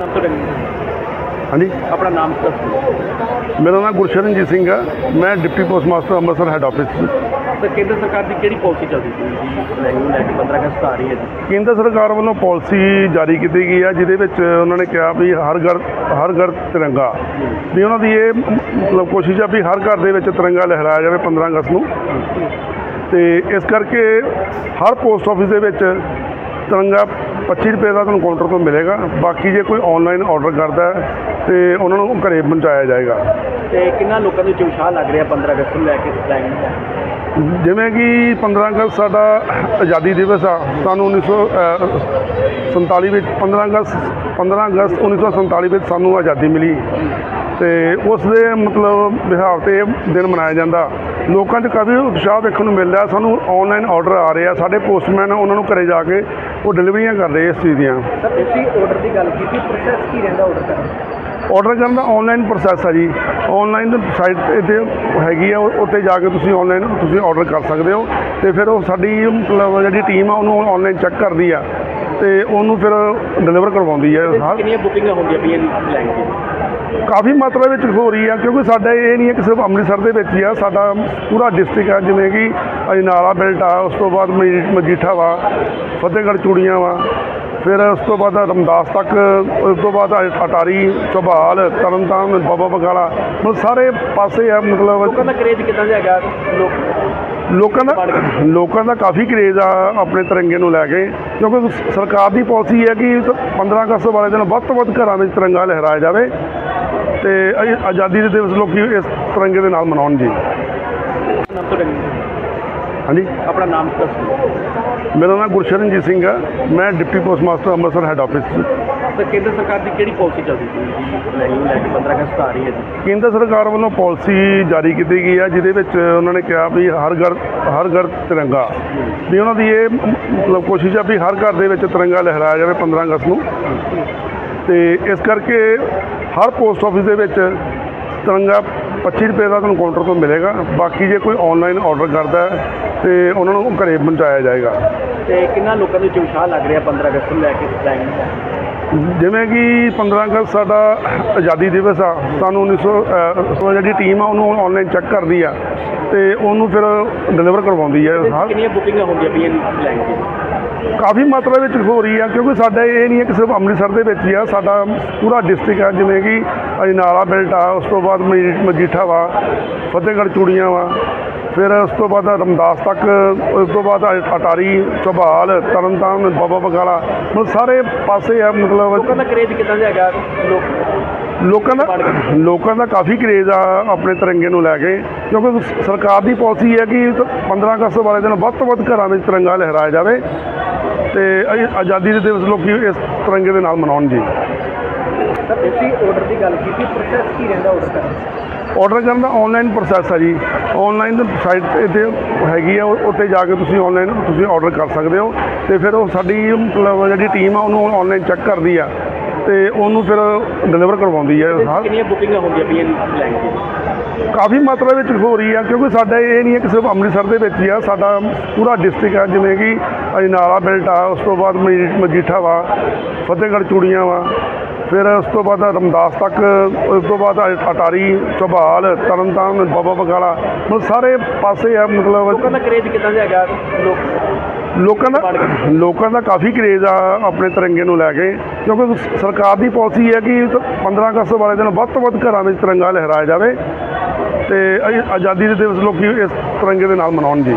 ਨਾਮ ਤੁਹਾਡਾ ਕੀ? ਹਾਂਜੀ। ਆਪਣਾ ਨਾਮ ਦੱਸੋ ਮੇਰਾ ਨਾਮ ਗੁਰਸ਼ਰਨਜੀਤ ਸਿੰਘ ਹੈ ਮੈਂ deputy post master Amritsar head office ਤੇ ਕੇਂਦਰ ਸਰਕਾਰ ਦੀ ਕਿਹੜੀ ਪਾਲਿਸੀ ਚੱਲਦੀ ਸੀ? ਜੀ ਲੈ ਨੂੰ ਲੈ ਕੇ 15 ਅਗਸਤ ਆ ਰਹੀ ਹੈ ਜੀ। ਕੇਂਦਰ ਸਰਕਾਰ ਵੱਲੋਂ ਪਾਲਿਸੀ ਜਾਰੀ ਕੀਤੀ ਗਈ ਹੈ ਜਿਹਦੇ ਵਿੱਚ ਉਹਨਾਂ ਨੇ ਕਿਹਾ ਵੀ ਹਰ ਘਰ ਹਰ ਘਰ ਤਿਰੰਗਾ। ਵੀ ਉਹਨਾਂ ਦੀ ਇਹ ਮਤਲਬ ਕੋਸ਼ਿਸ਼ ਆ ਵੀ ਹਰ ਘਰ ਦੇ ਵਿੱਚ ਤਿਰੰਗਾ ਲਹਿਰਾਇਆ ਜਾਵੇ 15 ਅਗਸਤ ਨੂੰ। ਤੇ ਇਸ ਕਰਕੇ ਹਰ ਪੋਸਟ ਆਫਿਸ ਦੇ ਵਿੱਚ ਤਿਰੰਗਾ 25 ਰੁਪਏ ਦਾ ਤੁਹਾਨੂੰ ਕਾਊਂਟਰ ਤੋਂ ਮਿਲੇਗਾ। ਬਾਕੀ ਜੇ ਕੋਈ ਆਨਲਾਈਨ ਆਰਡਰ ਕਰਦਾ ਹੈ ਤੇ ਉਹਨਾਂ ਨੂੰ ਘਰੇ ਪਹੁੰਚਾਇਆ ਜਾਏਗਾ। ਤੇ ਕਿੰਨਾ ਲੋਕਾਂ ਦੇ ਵਿੱਚ ਉਤਸ਼ਾਹ ਲੱਗ ਰਿਹਾ 15 ਅਗਸਤ ਨੂੰ ਲੈ ਕੇ ਫਲੈਗ ਨੂੰ? ਜਿਵੇਂ ਕਿ 15 ਅਗਸਤ ਸਾਡਾ ਆਜ਼ਾਦੀ ਦਿਵਸ ਆ ਸਾਨੂੰ 1947 ਵਿੱਚ 15 ਅਗਸਤ 15 ਅਗਸਤ 1947 ਵਿੱਚ ਸਾਨੂੰ ਆਜ਼ਾਦੀ ਮਿਲੀ। ਤੇ ਉਸ ਦੇ ਮਤਲਬ ਵਿਹਾਰ ਤੇ ਇਹ ਦਿਨ ਮਨਾਇਆ ਜਾਂਦਾ। ਲੋਕਾਂ 'ਚ ਕਾਫੀ ਉਤਸ਼ਾਹ ਦੇਖਣ ਨੂੰ ਮਿਲ ਰਿਹਾ ਸਾਨੂੰ ਆਨਲਾਈਨ ਆਰਡਰ ਆ ਰਹੇ ਆ। ਸਾਡੇ ਪੋਸਟਮੈਨ ਉਹਨਾਂ ਨੂੰ ਘਰੇ ਜਾ ਕੇ ਉਹ ਡਿਲੀਵਰੀਆਂ ਕਰ ਰਹੇ ਇਸ ਚੀਜ਼ ਦੀਆਂ। ਸਰ ਤੁਸੀਂ ਆਰਡਰ ਦੀ ਗੱਲ ਕੀਤੀ। ਪ੍ਰੋਸੈਸ ਕੀ ਰਹਿੰਦਾ ਆਰਡਰ ਕਰਨ ਆਰਡਰ ਕਰਨ ਦਾ ਆਨਲਾਈਨ ਪ੍ਰੋਸੈਸ ਆ ਜੀ। ਆਨਲਾਈਨ ਸਾਈਟ ਤੇ ਹੈਗੀ ਆ। ਉੱਤੇ ਜਾ ਕੇ ਤੁਸੀਂ ਆਨਲਾਈਨ ਤੁਸੀਂ ਆਰਡਰ ਕਰ ਸਕਦੇ ਹੋ। ਤੇ ਫਿਰ ਉਹ ਸਾਡੀ ਮਤਲਬ ਜਿਹੜੀ ਟੀਮ ਆ ਉਹਨੂੰ ਆਨਲਾਈਨ ਚੈੱਕ ਕਰਦੀ ਆ। ਤੇ ਉਹਨੂੰ ਫਿਰ ਡਿਲੀਵਰ ਕਰਵਾਉਂਦੀ ਹੈ ਹਰ ਕਿੰਨੀਆਂ ਬੁਕਿੰਗਾਂ ਹੁੰਦੀਆਂ ਪਈਆਂ ਫਲੈਗ ਦੀ ਕਾਫੀ ਮਾਤਰਾ ਵਿੱਚ ਹੋ ਰਹੀ ਆ ਕਿਉਂਕਿ ਸਾਡਾ ਇਹ ਨਹੀਂ ਹੈ ਕਿ ਸਿਰਫ ਅੰਮ੍ਰਿਤਸਰ ਦੇ ਵਿੱਚ ਹੀ ਆ ਸਾਡਾ ਪੂਰਾ ਡਿਸਟ੍ਰਿਕਟ ਆ ਜਿਵੇਂ ਕਿ ਅਜਨਾਲਾ ਬੈਲਟ ਆ ਉਸ ਤੋਂ ਬਾਅਦ ਮਜੀ- ਮਜੀਠਾ ਵਾ ਫਤਿਹਗੜ੍ਹ ਚੂੜੀਆਂ ਵਾ ਫਿਰ ਉਸ ਤੋਂ ਬਾਅਦ ਰਮਦਾਸ ਤੱਕ ਉਸ ਤੋਂ ਬਾਅਦ ਅਟਾਰੀ ਚੌਬਾਲ ਤਰਨਤਾਰਨ ਬਾਬਾ ਬਗਾਲਾ ਮਤਲਬ ਸਾਰੇ ਪਾਸੇ ਆ ਲੋਕਾਂ ਮਤਲਬ ਦਾ ਕਰੇਜ ਕਿਦਾਂ ਦਾ ਹੈਗਾ? ਲੋਕ ਲੋਕਾਂ ਦਾ ਲੋਕਾਂ ਦਾ ਕਾਫੀ ਕਰੇਜ਼ ਆ ਆਪਣੇ ਤਿਰੰਗੇ ਨੂੰ ਲੈ ਕੇ ਕਿਉਂਕਿ ਸਰਕਾਰ ਦੀ ਪਾਲਿਸੀ ਹੈ ਕਿ 15 ਅਗਸਤ ਵਾਲੇ ਦਿਨ ਵੱਧ ਤੋਂ ਵੱਧ ਘਰਾਂ ਵਿੱਚ ਤਿਰੰਗਾ ਲਹਿਰਾਇਆ ਜਾਵੇ ਤੇ ਆਜ਼ਾਦੀ ਦੇ ਦਿਵਸ ਲੋਕੀ ਇਸ ਤਿਰੰਗੇ ਦੇ ਨਾਲ ਮਨਾਉਣ ਜੀ? ਹਾਂਜੀ? ਆਪਣਾ ਨਾਮ ਦੱਸੋ। ਮੇਰਾ ਨਾਮ ਗੁਰਸ਼ਰਨਜੀਤ ਸਿੰਘ ਹੈ ਮੈਂ deputy post master Amritsar head office ਤੇ ਕੇਂਦਰ ਸਰਕਾਰ ਦੀ ਕਿਹੜੀ ਪਾਲਿਸੀ ਚੱਲਦੀ ਸੀ? ਜੀ ਲੈ ਕੇ 15 ਅਗਸਤ ਆ ਰਹੀ ਹੈ ਜੀ। ਕੇਂਦਰ ਸਰਕਾਰ ਵੱਲੋਂ ਪਾਲਿਸੀ ਜਾਰੀ ਕੀਤੀ ਗਈ ਹੈ, ਜਿਹਦੇ ਵਿੱਚ ਉਹਨਾਂ ਨੇ ਕਿਹਾ ਵੀ ਹਰ ਘਰ ਹਰ ਘਰ ਤਿਰੰਗਾ। ਵੀ ਉਹਨਾਂ ਦੀ ਇਹ ਮਤਲਬ ਕੋਸ਼ਿਸ਼ ਆ ਵੀ ਹਰ ਘਰ ਦੇ ਵਿੱਚ ਤਿਰੰਗਾ ਲਹਿਰਾਇਆ ਜਾਵੇ 15 ਅਗਸਤ ਨੂੰ। ਤੇ ਇਸ ਕਰਕੇ ਹਰ ਪੋਸਟ ਆਫਿਸ ਦੇ ਵਿੱਚ ਤਿਰੰਗਾ 25 ਰੁਪਏ ਦਾ ਤੁਹਾਨੂੰ ਕਾਊਂਟਰ ਤੋਂ ਮਿਲੇਗਾ। ਬਾਕੀ ਜੇ ਕੋਈ ਆਨਲਾਈਨ ਆਰਡਰ ਕਰਦਾ ਹੈ ਤੇ ਉਹਨਾਂ ਨੂੰ ਘਰੇ ਪਹੁੰਚਾਇਆ ਜਾਏਗਾ। ਤੇ ਕਿੰਨਾ ਲੋਕਾਂ ਵਿੱਚ ਉਤਸ਼ਾਹ ਲੱਗ ਰਿਹਾ 15 ਅਗਸਤ ਨੂੰ ਲੈ ਕੇ ਨੂੰ? ਜਿਵੇਂ ਕਿ 15 ਅਗਸਤ ਸਾਡਾ ਆਜ਼ਾਦੀ ਦਿਵਸ ਆ ਸਾਨੂੰ 1900 ਅਹ, ਜਿਹੜੀ ਟੀਮ ਆ ਉਹਨੂੰ ਆਨਲਾਈਨ ਚੈੱਕ ਕਰਦੀ ਆ ਤੇ ਉਹਨੂੰ ਫਿਰ ਡਿਲੀਵਰ ਕਰਵਾਉਂਦੀ ਹੈ ਹਰ ਕਿੰਨੀਆਂ ਬੁਕਿੰਗਾਂ ਹੁੰਦੀਆਂ ਪਈਆਂ ਫਲੈਗ ਦੀ ਕਾਫੀ ਮਾਤਰਾ ਵਿੱਚ ਹੋ ਰਹੀ ਆ ਕਿਉਂਕਿ ਸਾਡਾ ਇਹ ਨਹੀਂ ਹੈ ਕਿ ਸਿਰਫ ਅੰਮ੍ਰਿਤਸਰ ਦੇ ਵਿੱਚ ਹੀ ਆ ਸਾਡਾ ਪੂਰਾ ਡਿਸਟ੍ਰਿਕਟ ਆ ਜਿਵੇਂ ਕਿ ਅਜਨਾਲਾ ਬੈਲਟ ਆ ਉਸ ਤੋਂ ਬਾਅਦ ਮਜੀ- ਮਜੀਠਾ ਵਾ ਫਤਿਹਗੜ੍ਹ ਚੂੜੀਆਂ ਵਾ ਫਿਰ ਉਸ ਤੋਂ ਬਾਅਦ ਰਮਦਾਸ ਤੱਕ ਉਸ ਤੋਂ ਬਾਅਦ ਅਟਾਰੀ ਚੌਬਾਲ ਤਰਨਤਾਰਨ ਬਾਬਾ ਬਗਾਲਾ ਮਤਲਬ ਸਾਰੇ ਪਾਸੇ ਆ ਲੋਕਾਂ ਮਤਲਬ ਦਾ ਕਰੇਜ ਕਿਦਾਂ ਦਾ ਹੈਗਾ? ਲੋਕ ਲੋਕਾਂ ਦਾ ਲੋਕਾਂ ਦਾ ਕਾਫੀ ਕਰੇਜ਼ ਆ ਆਪਣੇ ਤਿਰੰਗੇ ਨੂੰ ਲੈ ਕੇ ਕਿਉਂਕਿ ਸਰਕਾਰ ਦੀ ਪਾਲਿਸੀ ਹੈ ਕਿ 15 ਅਗਸਤ ਵਾਲੇ ਦਿਨ ਵੱਧ ਤੋਂ ਵੱਧ ਘਰਾਂ ਵਿੱਚ ਤਿਰੰਗਾ ਲਹਿਰਾਇਆ ਜਾਵੇ ਤੇ ਆਜ਼ਾਦੀ ਦੇ ਦਿਵਸ ਲੋਕੀ ਇਸ ਤਿਰੰਗੇ ਦੇ ਨਾਲ ਮਨਾਉਣ ਜੀ। ਸਰ ਤੁਸੀਂ ਆਰਡਰ ਦੀ ਗੱਲ ਕੀਤੀ ਪ੍ਰੋਸੈਸ ਕੀ ਰਹਿੰਦਾ ਆਰਡਰ ਕਰਨ ਆਰਡਰ ਕਰਨ ਦਾ ਆਨਲਾਈਨ ਪ੍ਰੋਸੈਸ ਆ ਜੀ। ਆਨਲਾਈਨ ਸਾਈਟ ਤੇ ਹੈਗੀ ਆ ਉਹ- ਉੱਤੇ ਜਾ ਕੇ ਤੁਸੀਂ ਆਨਲਾਈਨ ਤੁਸੀਂ ਆਰਡਰ ਕਰ ਸਕਦੇ ਹੋ। ਤੇ ਫਿਰ ਉਹ ਸਾਡੀ ਮਤਲਬ ਜਿਹੜੀ ਟੀਮ ਆ ਉਹਨੂੰ ਆਨਲਾਈਨ ਚੈੱਕ ਕਰਦੀ ਆ। ਤੇ ਉਹਨੂੰ ਫਿਰ ਡਿਲੀਵਰ ਕਰਵਾਉਂਦੀ ਹਰ ਕਿੰਨੀਆਂ ਬੁਕਿੰਗਾਂ ਹੁੰਦੀਆਂ ਪਈਆਂ ਫਲੈਗ ਦੀ ਕਾਫੀ ਮਾਤਰਾ ਵਿੱਚ ਹੋ ਰਹੀ ਆ ਕਿਉਂਕਿ ਸਾਡਾ ਇਹ ਨਹੀਂ ਹੈ ਕਿ ਸਿਰਫ ਅੰਮ੍ਰਿਤਸਰ ਦੇ ਵਿੱਚ ਹੀ ਆ ਸਾਡਾ ਪੂਰਾ ਡਿਸਟ੍ਰਿਕਟ ਆ ਜਿਵੇਂ ਕਿ ਅਜਨਾਲਾ ਬੈਲਟ ਆ ਉਸ ਤੋਂ ਬਾਅਦ ਮਜੀ- ਮਜੀਠਾ ਵਾ ਫਤਿਹਗੜ੍ਹ ਚੂੜੀਆਂ ਵਾ। ਫਿਰ ਉਸ ਤੋਂ ਬਾਅਦ ਰਮਦਾਸ ਤੱਕ ਉਸ ਤੋਂ ਬਾਅਦ ਅਟਾਰੀ ਚੌਬਾਲ ਤਰਨਤਾਰਨ ਬਾਬਾ ਬਗਾਲਾ ਮਤਲਬ ਸਾਰੇ ਪਾਸੇ ਆ ਲੋਕਾਂ ਮਤਲਬ ਦਾ ਕਰੇਜ ਕਿਦਾਂ ਦਾ ਹੈਗਾ? ਲੋਕ ਲੋਕਾਂ ਦਾ ਲੋਕਾਂ ਦਾ ਕਾਫੀ ਕਰੇਜ਼ ਆ ਆਪਣੇ ਤਿਰੰਗੇ ਨੂੰ ਲੈ ਕੇ ਕਿਉਂਕਿ ਸਰਕਾਰ ਦੀ ਪਾਲਿਸੀ ਹੈ ਕਿ 15 ਅਗਸਤ ਵਾਲੇ ਦਿਨ ਵੱਧ ਤੋਂ ਵੱਧ ਘਰਾਂ ਵਿੱਚ ਤਿਰੰਗਾ ਲਹਿਰਾਇਆ ਜਾਵੇ ਤੇ ਆਜ਼ਾਦੀ ਦੇ ਦਿਵਸ ਲੋਕੀ ਇਸ ਤਿਰੰਗੇ ਦੇ ਨਾਲ ਮਨਾਉਣ ਜੀ